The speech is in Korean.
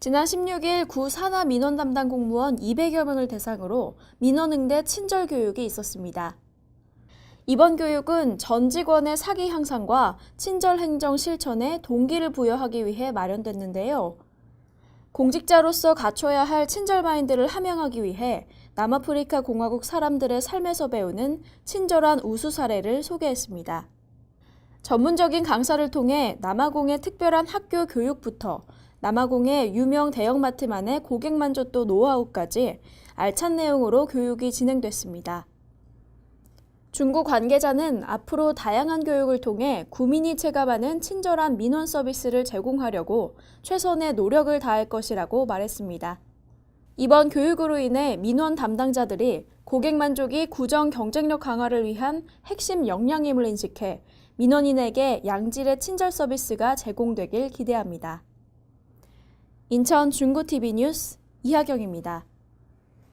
지난 16일 구 산하 민원 담당 공무원 200여 명을 대상으로 민원 응대 친절 교육이 있었습니다. 이번 교육은 전 직원의 사기 향상과 친절 행정 실천에 동기를 부여하기 위해 마련됐는데요. 공직자로서 갖춰야 할 친절 마인드를 함양하기 위해 남아프리카 공화국 사람들의 삶에서 배우는 친절한 우수 사례를 소개했습니다. 전문적인 강사를 통해 남아공의 특별한 학교 교육부터 남아공의 유명 대형마트만의 고객 만족도 노하우까지 알찬 내용으로 교육이 진행됐습니다. 중국 관계자는 앞으로 다양한 교육을 통해 구민이 체감하는 친절한 민원 서비스를 제공하려고 최선의 노력을 다할 것이라고 말했습니다. 이번 교육으로 인해 민원 담당자들이 고객 만족이 구정 경쟁력 강화를 위한 핵심 역량임을 인식해 민원인에게 양질의 친절 서비스가 제공되길 기대합니다. 인천 중구TV 뉴스 이하경입니다.